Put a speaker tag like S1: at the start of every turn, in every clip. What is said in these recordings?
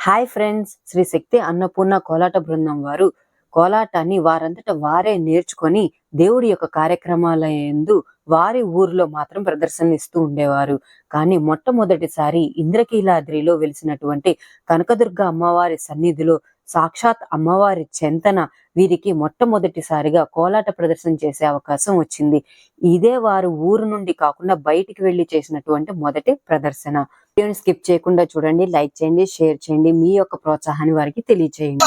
S1: Hi friends Shri Shakti Annapurna కోలాట బృందం వారు కోలాటాన్ని వారంతట వారే నేర్చుకొని దేవుడి యొక్క కార్యక్రమాల ఎందు వారి ఊరిలో మాత్రం ప్రదర్శన ఇస్తూ ఉండేవారు. కానీ మొట్టమొదటిసారి ఇంద్రకీలాద్రిలో వెలిసినటువంటి కనకదుర్గ అమ్మవారి సన్నిధిలో సాక్షాత్ అమ్మవారి చెంతన వీరికి మొట్టమొదటిసారిగా కోలాట ప్రదర్శన చేసే అవకాశం వచ్చింది. ఇదే వారు ఊరు నుండి కాకుండా బయటికి వెళ్ళి చేసినటువంటి మొదటి ప్రదర్శన. వీడియోని స్కిప్ చేయకుండా చూడండి లైక్ చేయండి షేర్ చేయండి. మీ యొక్క ప్రోత్సాహాన్ని వారికి తెలియచేయండి.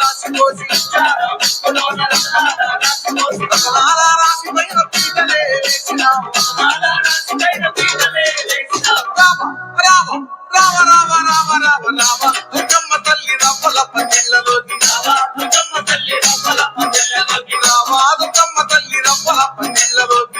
S2: రాసి పోసి రాసి పైన రామ రామ రామ రామ రామ రామ రామ తల్లి రవ్వల పందిళ్ళలోకి రామ దుర్గమ్మ తల్లి రవ్వల పందిళ్ళలోకి రామ దుర్గమ్మ తల్లి రవ్వల పందిళ్ళలోకి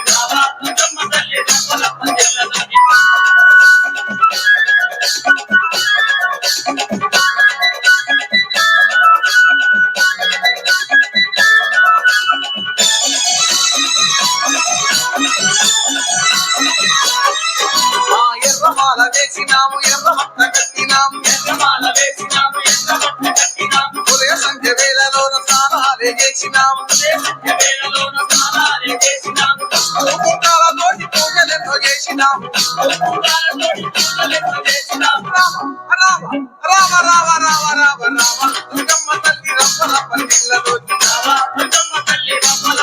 S2: వేసినాము ఎర్రమట్ట కట్టినాము ఎర్రమాల వేసినాము ఎర్రమట్ట కట్టినాము. ఉదయ సంఖ్య వేలలోన స్నానాలే చేసినాము. ఉదయ సంఖ్య వేలలోన స్నానాలే చేసినాము. పూకాలతోటి పూజలెన్నో చేసినాము. పూకాలతోటి పూజలెన్నో చేసినాము. రామ రామ రామ రామ రామ రామ రామ. దుర్గమ్మ తల్లి రమ్మల పందిళ్ళలోకి రామ దుర్గమ్మ తల్లి రమ్మల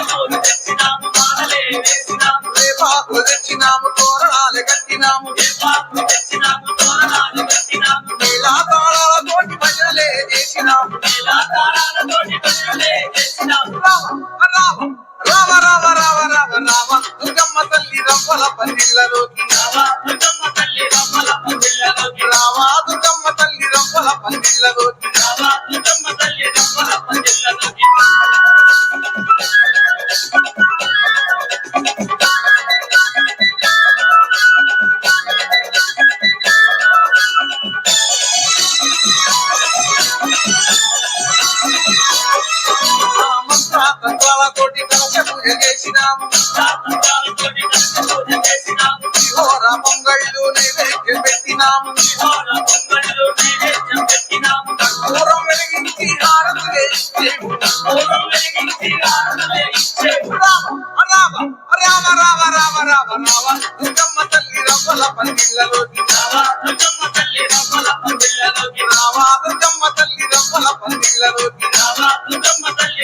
S2: మల్లెపూలు తెచ్చినాము తోరణాలు కట్టినాము. నీలా తాళాలతోటి భజనలే చేసినాము. రామ రామ రామ రామ రామ రామ రామ. దుర్గమ్మ తల్లి రవ్వల పందిళ్ళలోకి రామ దుర్గమ్మ తల్లి రవ్వల పందిళ్ళలోకి రామ దుర్గమ్మ తల్లి రవ్వల పందిళ్ళలోకి రామ దుర్గమ్మ ఆ కోటి కలశ పూజ చేసినాము. మంత్రాతంత్రాలతోటి పొంగళ్ళు నైవేద్యం పెట్టినాము. విహోర వెలిగించి హారతులే ఇచ్చేము రామ రామ రామ రామ రామ రామ. దుర్గమ్మ తల్లి రవ్వల పందిళ్ళలోకి రామ. దుర్గమ్మ తల్లి రవ్వల పందిళ్ళలోకి రామ. దుర్గమ్మ తల్లి రవ్వల పందిళ్ళలోకి రామ. దుర్గమ్మ తల్లి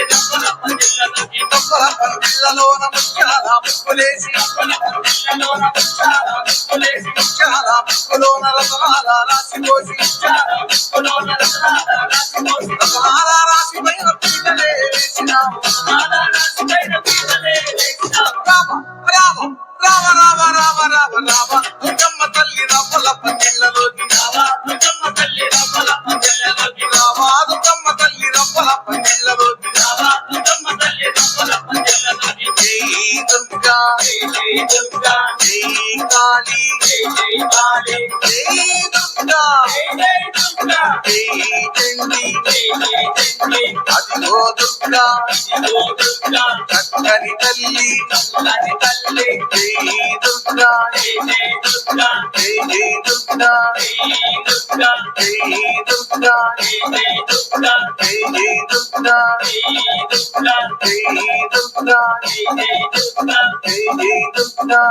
S2: పందిళ్ళలోకి రవ్వల ముత్యాల ముక్కులేసి రవ్వల పందిళ్ళలోన ముత్యాల ముక్కులేసి ముత్యాల ముక్కులోన రసమాల రాసి పోసి ముత్యాల ముక్కులోన రసమాల రాసి పోసి రసమాల రాసి పైన పీటలే వేసినాము రసమాల రాసి పైన పీటలే వేసినాము రామ రామ రామ రామ రామ రామ రామ దుర్గమ్మ తల్లి రవ్వల పందిళ్ళలోకి రామ దుర్గా జై జై దుర్గా జై కాళీ జై జై కాళీ అదిగో దుర్గా చక్కని తల్లి తల్లి దుర్గా దుర్గా దుర్గా దుర్గా దుర్గా దుర్గా దుర్గా దుర్గా దుర్గా దుర్గా